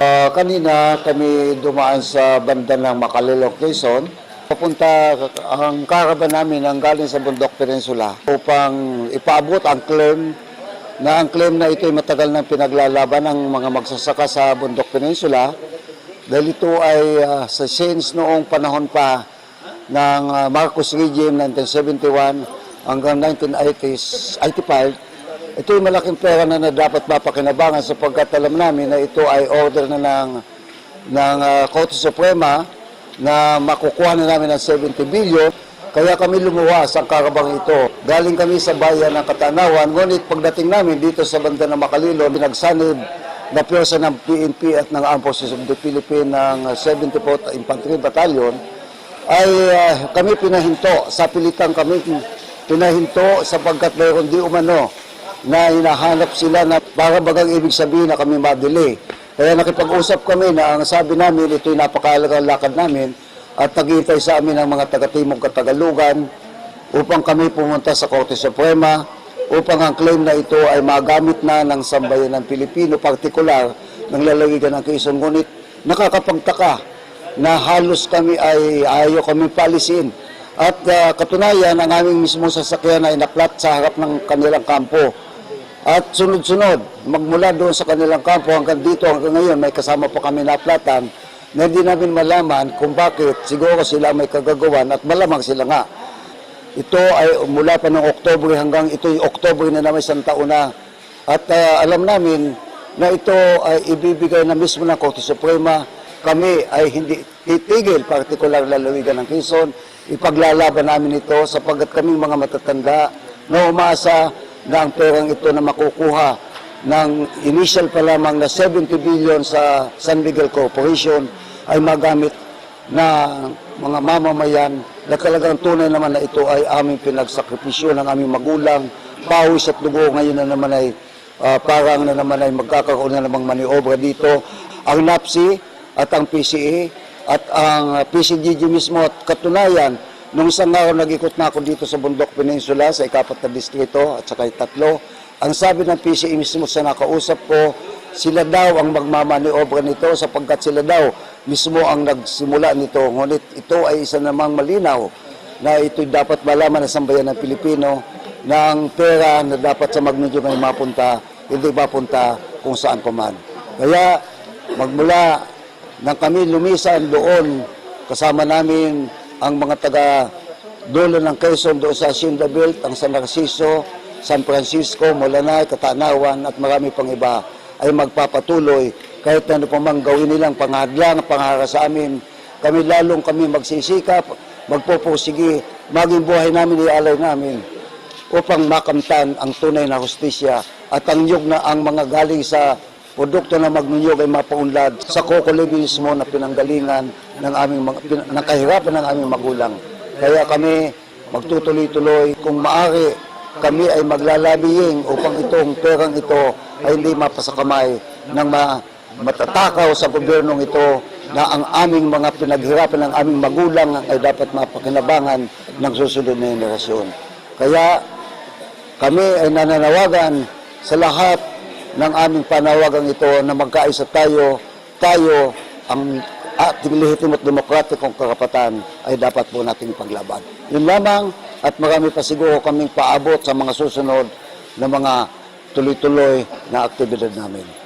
Ah, kanina kami dumaan sa banda ng Macalilo, Quezon. Papunta ang karaban namin ang galing sa Bundok Peninsula upang ipaabot ang claim na ang claim na ito ay matagal nang pinaglalaban ng mga magsasaka sa Bundok Peninsula dahil ito ay ah, sa since noong panahon pa ng ah, Marcos regime 1971 hanggang 1980s, 85 ito yung malaking pera na, na dapat mapakinabangan sapagkat alam namin na ito ay order na ng, ng uh, Korte Suprema na makukuha na namin ng 70 billion. Kaya kami lumuwas ang karabang ito. Galing kami sa bayan ng Katanawan, ngunit pagdating namin dito sa banda ng Makalilo, binagsanib na piyesa ng PNP at ng Armed Forces of the Philippines ng 74th Infantry Battalion, ay ah, kami pinahinto. Sa pilitan kami pinahinto sapagkat mayroon di umano na hinahanap sila na para bagang ibig sabihin na kami madili. Kaya nakipag-usap kami na ang sabi namin, ito'y napakahalagang lakad namin at naghihintay sa amin ang mga taga-timog katagalugan upang kami pumunta sa Korte Suprema upang ang claim na ito ay magamit na ng sambayan ng Pilipino, partikular ng lalawigan ng Quezon. Ngunit nakakapagtaka na halos kami ay ayaw kami palisin. At ah, katunayan, ang aming mismong sasakyan ay naplat sa harap ng kanilang kampo. At sunod-sunod, magmula doon sa kanilang kampo hanggang dito, hanggang ngayon, may kasama pa kami na platan na hindi namin malaman kung bakit siguro sila may kagagawan at malamang sila nga. Ito ay mula pa noong Oktobre hanggang ito yung Oktobre na naman isang taon na. At ah, alam namin na ito ay ibibigay na mismo ng Korte Suprema. Kami ay hindi titigil, partikular lalawigan ng Quezon. Ipaglalaban namin ito sapagkat kami mga matatanda na umasa na ang perang ito na makukuha ng initial pa lamang na 70 billion sa San Miguel Corporation ay magamit na mga mamamayan na talagang tunay naman na ito ay aming pinagsakripisyo ng aming magulang, pawis at dugo ngayon na naman ay ah, parang na naman ay magkakaroon na namang maniobra dito. Ang NAPSI at ang PCA at ang PCGG mismo at katunayan, nung isang araw nag-ikot na ako dito sa Bundok Peninsula sa ikapat na distrito at saka itatlo, ang sabi ng PCA mismo sa nakausap ko, sila daw ang magmamaniobra nito sapagkat sila daw mismo ang nagsimula nito. Ngunit ito ay isa namang malinaw na ito dapat malaman ng sambayan ng Pilipino na ang pera na dapat sa Magnitude ay mapunta, hindi mapunta kung saan pa man. Kaya magmula nang kami lumisan doon, kasama namin ang mga taga dulo ng Quezon doon sa Hacienda Belt, ang San Narciso, San Francisco, Molanay, Katanawan at marami pang iba ay magpapatuloy kahit na ano pa mang gawin nilang panghadlang, pangara sa amin. Kami lalong kami magsisikap, magpupursige, maging buhay namin ialay namin upang makamtan ang tunay na hustisya at ang nyug na ang mga galing sa produkto na magnunyog ay mapaunlad sa kokolibismo na pinanggalingan ng aming pin, ng kahirapan ng aming magulang. Kaya kami magtutuloy-tuloy kung maaari kami ay maglalabiying upang itong perang ito ay hindi mapasakamay ng ma, matatakaw sa gobyernong ito na ang aming mga pinaghirapan ng aming magulang ay dapat mapakinabangan ng susunod na henerasyon. Kaya kami ay nananawagan sa lahat ng aming panawagang ito na magkaisa tayo, tayo ang ating lehitimo at demokratikong karapatan ay dapat po nating paglaban. Yun lamang at marami pa siguro kaming paabot sa mga susunod na mga tuloy-tuloy na aktibidad namin.